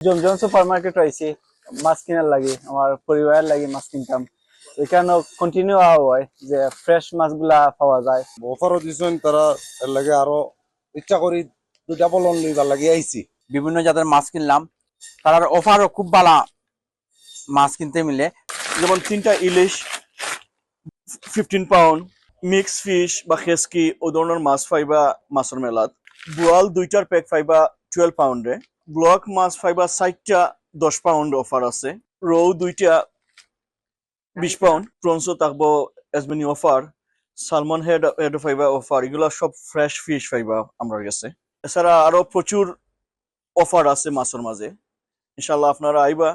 জমজম super market আইছি মাছ কেনার লাগে আমার পরিবারের লাগে মাছ কিনতাম। এখানে কন্টিনিউ হয় যে ফ্রেশ মাছগুলা পাওয়া যায়। অফারও দিছেন তারা এর লাগে আরও ইচ্ছা করি দুটা বলন লইবার লাগে আইছি। বিভিন্ন জাতের মাছ কিনলাম। তার অফারও খুব ভালো মাছ কিনতে মিলে। যেমন তিনটা ইলিশ ফিফটিন পাউন্ড মিক্স ফিশ বা খেসকি ও ধরনের মাছ পাইবা মাছের মেলাত। বোয়াল দুইটার প্যাক পাইবা টুয়েলভ পাউন্ডে ব্লক মাছ ফাইবার সাইটটা দশ পাউন্ড অফার আছে। রৌ দুইটা বিশ পাউন্ড প্রনসও থাকব এসবেনি offer salmon head head fibre offer এগুলো সব ফ্রেশ ফিশ ফাইবার আমরা গেছে। এছাড়া আরও প্রচুর অফার আছে মাছের মাঝে। ইনশাল্লাহ আপনারা আইবা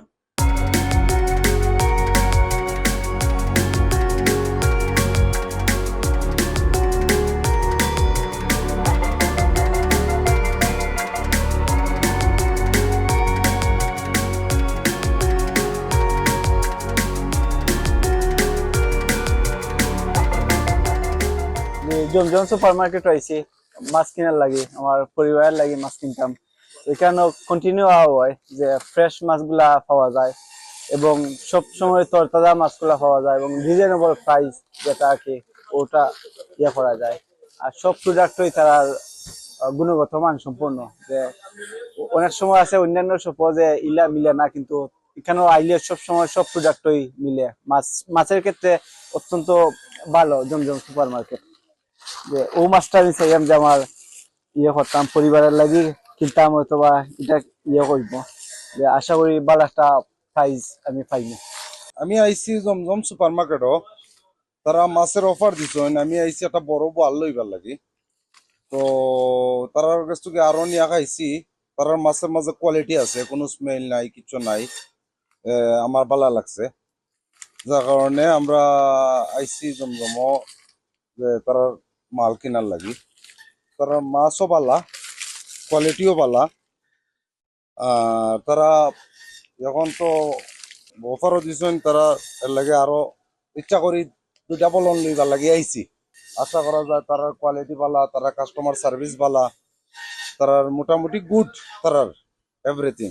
জমজম সুপার মার্কেট আইছি, মাছ কেনার লাগি, আমার পরিবারের লাগি মাছ কিনতাম। এখানে কন্টিনিউ হয় যে ফ্রেশ মাছগুলা পাওয়া যায় এবং সব সময় তরতাজা মাছগুলা পাওয়া যায় এবং রিজনেবল প্রাইস যেটা কি, ওটা ইয়ে করা যায়। আর সব প্রোডাক্টই তার গুণগত মান সম্পূর্ণ। যে অনেক সময় আছে অন্যান্য শপও যে ইলা মিলে না, কিন্তু এখানেও আইলে সব সময় সব প্রোডাক্টই মিলে। মাছ, মাছের ক্ষেত্রে অত্যন্ত ভালো, জমজম সুপার মার্কেট যে ও মাছটা আমি যে আমার ইয়ে করতাম, পরিবারের লাগি কিনতাম হয়তো বা এটা ইয়ে করব। যে আশা করি ভালো একটা প্রাইস আমি পাইনি আমি আইছি জমজম সুপার মার্কেটও তারা মাছের অফার দিছেন আমি আইছি একটা বড় বল লইবার লাগি। তো তারার কাছ থেকে আরও নিয়া খাইছি। তারার মাছের মাঝে কোয়ালিটি আছে, কোনো স্মেল নাই, কিছু নাই। আমার ভালো লাগছে। যার কারণে আমরা আইছি জমজম যে তারার মাল কেনার লাগি। তারা মাছও পালা কোয়ালিটিও পালা। আর তারা এখন তো অফারও দিছেন, তারা এর লাগে আরও ইচ্ছা করি দুটা বলন লইবার লাগে আইছি। আশা করা যায় তারার কোয়ালিটি ভালা তারা কাস্টমার সার্ভিস ভালা তারার মোটামুটি গুড তারার এভরিথিং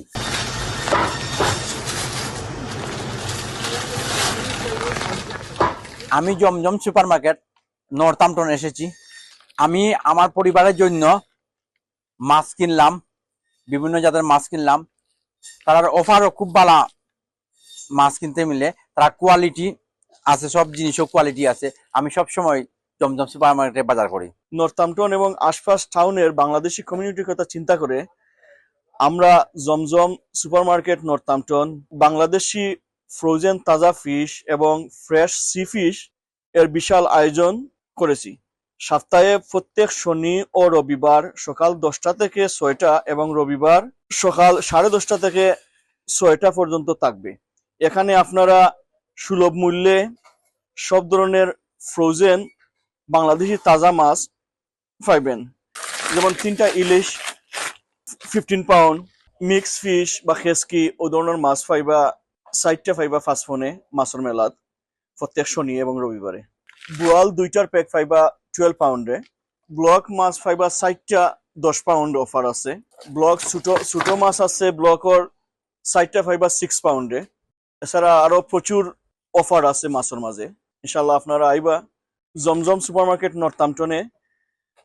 আমি জমজম সুপার মার্কেট নর্থাম্পটন এসেছি। আমি আমার পরিবারের জন্য মাছ কিনলাম, বিভিন্ন জাতের মাছ কিনলাম। তার অফারও খুব ভালো মাছ কিনতে মিলে। তারা কোয়ালিটি আছে, সব জিনিসও কোয়ালিটি আছে। আমি সব সময় জমজম সুপার মার্কেটে বাজার করি। নর্থাম্পটন এবং আশপাশ টাউনের বাংলাদেশি কমিউনিটির কথা চিন্তা করে আমরা Zamzam supermarket Northampton, Bangladeshi frozen তাজা ফিশ এবং ফ্রেশ সি ফিশ এর বিশাল আয়োজন করেছি। সপ্তাহে প্রত্যেক শনি ও রবিবার সকাল দশটা থেকে ছয়টা এবং রবিবার সকাল সাড়ে দশটা থেকে ছয়টা পর্যন্ত থাকবে। এখানে আপনারা সুলভ মূল্যে সব ধরনের ফ্রোজেন বাংলাদেশি তাজা মাছ পাইবেন। যেমন তিনটা ইলিশ ফিফটিন পাউন্ড মিক্স ফিশ বা খেসকি, ও ধরনের মাছ পাইবা ষাটটা পাইবা ফার্স্ট ফোনে মাছের মেলাত প্রত্যেক শনি এবং রবিবারে। বোয়াল দুইটার প্যাক পাইবা টুয়েলভ পাউন্ডে ব্লক মাছ পাইবা ষাটটা দশ পাউন্ড অফার আছে। ব্লক ছোট ছোট মাছ আছে ব্লকর ষাটটা পাইবা সিক্স পাউন্ডে এছাড়া আরও প্রচুর অফার আছে মাছের মাঝে। ইনশাল্লাহ আপনারা আইবা জমজম সুপারমার্কেট নর্থাম্পটনে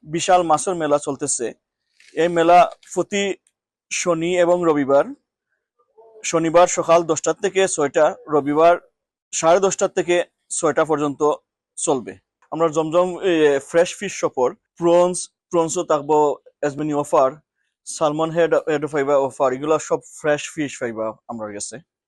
বিশাল মাছের মেলা চলতেছে। এই মেলা প্রতি শনি এবং রবিবার, শনিবার সকাল দশটার থেকে ছয়টা, রবিবার সাড়ে দশটার থেকে ছয়টা পর্যন্ত চলবে। আমরা জমজম ফ্রেশ ফিশ সফর প্রনস প্রনসও থাকব এসবেনি offer salmon head head fibre offer এগুলো সব ফ্রেশ ফিশ ফাইবা আমরা কাছে।